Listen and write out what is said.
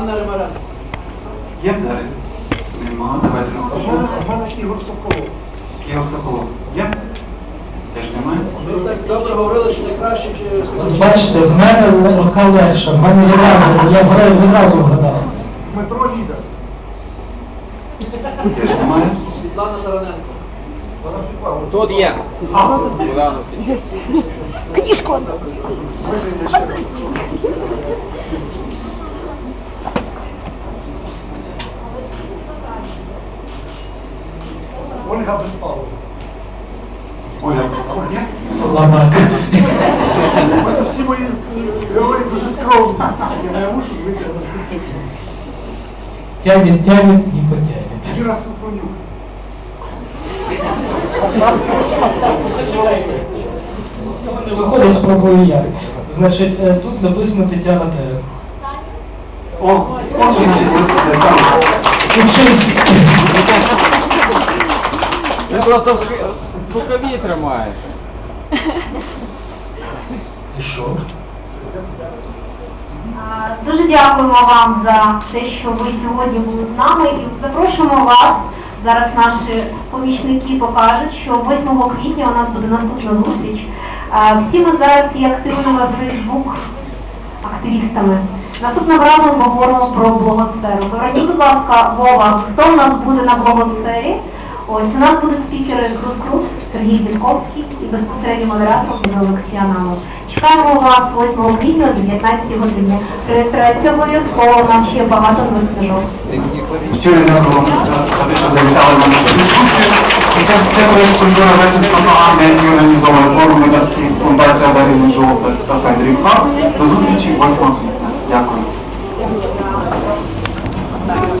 Анна Римаренко. Є в залі? Нема. Давайте У наступного. у мене Ігор Соколов. Ігор Соколов. Є? Теж немає. Ви так добре говорили, що найкраще чи сказати. Бачите, в мене рука легша, в мене відразу, я граю відразу вгадав. Дмитро Лідер. Теж немає. Світлана Тараненко. Вона підпала. Тут є. А, Богданович. Книжку отдал. Ще. Ольга Безпалова. Оля. Є? Слабак. Ось всі мої герої дуже скромні. Я не мушу витягнути. Тянет, тянет, не потянет. Супронюк. Не виходить, спробую я. Значить, е, тут написано Тетяна Терен. О, отже, наші е, там. Учись. Просто в в рукаві тримаєш. І що? Дуже дякуємо вам за те, що ви сьогодні були з нами і запрошуємо вас. Зараз наші помічники покажуть, що 8 квітня у нас буде наступна зустріч. Всі ми зараз є активними Фейсбук активістами. Наступного разу ми поговоримо про блогосферу. Поверніть, будь ласка, Вова, хто у нас буде на блогосфері? Ось у нас будуть спікери Крус Крус, Сергій Дідковський і безпосередньо модератор буде Олексій Ананов. Чекаємо вас 8 квітня о 19 годині. Реєстрація обов'язково, у нас ще багато нових книжок. Щиро дякую за, те, що завітали на нашу дискусію. І це, проєкт культура версус пропаганди, який організовує форум редакції Фундація Дарини Жовта та Федорівка. До зустрічі 8 квітня.